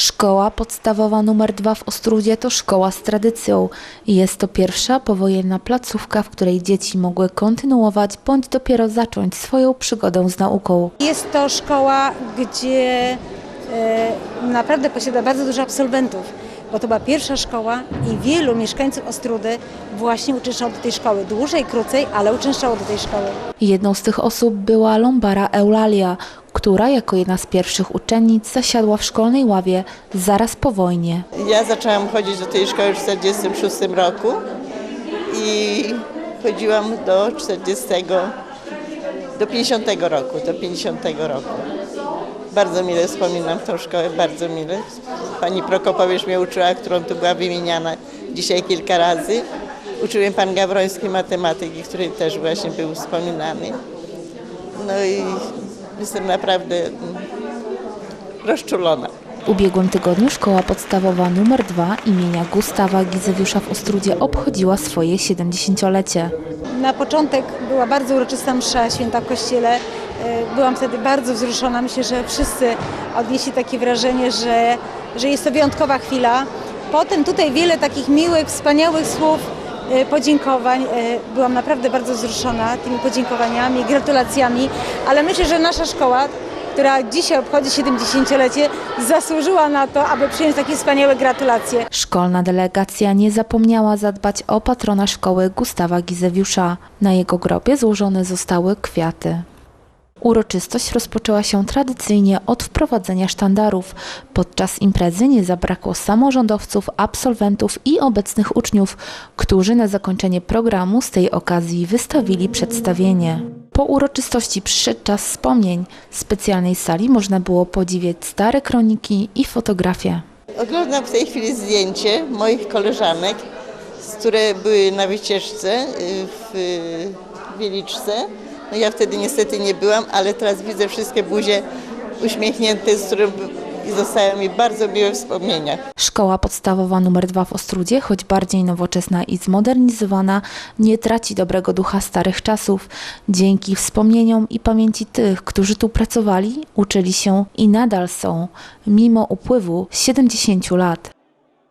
Szkoła podstawowa nr 2 w Ostrudzie to szkoła z tradycją. Jest to pierwsza powojenna placówka, w której dzieci mogły kontynuować bądź dopiero zacząć swoją przygodę z nauką. Jest to szkoła, gdzie e, naprawdę posiada bardzo dużo absolwentów, bo to była pierwsza szkoła i wielu mieszkańców Ostrudy właśnie uczęszczało do tej szkoły. Dłużej, krócej, ale uczęszczało do tej szkoły. Jedną z tych osób była Lombara Eulalia, która jako jedna z pierwszych uczennic zasiadła w szkolnej ławie zaraz po wojnie. Ja zaczęłam chodzić do tej szkoły w 1946 roku i chodziłam do 40, do 50 roku, do 50 roku. Bardzo mile wspominam tą szkołę, bardzo mile. Pani Prokopowicz mnie uczyła, którą tu była wymieniana dzisiaj kilka razy. Uczył mnie pan Gawroński matematyki, który też właśnie był wspominany. No i jestem naprawdę mm, rozczulona. W ubiegłym tygodniu szkoła podstawowa nr 2 imienia Gustawa Gizewiusza w Ostrudzie obchodziła swoje 70-lecie. Na początek była bardzo uroczysta msza święta w kościele. E, Byłam wtedy bardzo wzruszona. Myślę, że wszyscy odnieśli takie wrażenie, że, że jest to wyjątkowa chwila. Potem tutaj wiele takich miłych, wspaniałych słów, e, podziękowań. E, Byłam naprawdę bardzo wzruszona tymi podziękowaniami, gratulacjami, ale myślę, że nasza szkoła, która dzisiaj obchodzi 70-lecie, zasłużyła na to, aby przyjąć takie wspaniałe gratulacje. Szkolna delegacja nie zapomniała zadbać o patrona szkoły Gustawa Gizewiusza. Na jego grobie złożone zostały kwiaty. Uroczystość rozpoczęła się tradycyjnie od wprowadzenia sztandarów. Podczas imprezy nie zabrakło samorządowców, absolwentów i obecnych uczniów, którzy na zakończenie programu z tej okazji wystawili przedstawienie. Po uroczystości przyszedł czas wspomnień. W specjalnej sali można było podziwiać stare kroniki i fotografie. Oglądam w tej chwili zdjęcie moich koleżanek, które były na wycieczce y, w y, Wieliczce. No ja wtedy niestety nie byłam, ale teraz widzę wszystkie buzie uśmiechnięte, z których zostają mi bardzo miłe wspomnienia. Szkoła podstawowa nr 2 w Ostrudzie, choć bardziej nowoczesna i zmodernizowana, nie traci dobrego ducha starych czasów. Dzięki wspomnieniom i pamięci tych, którzy tu pracowali, uczyli się i nadal są, mimo upływu 70 lat.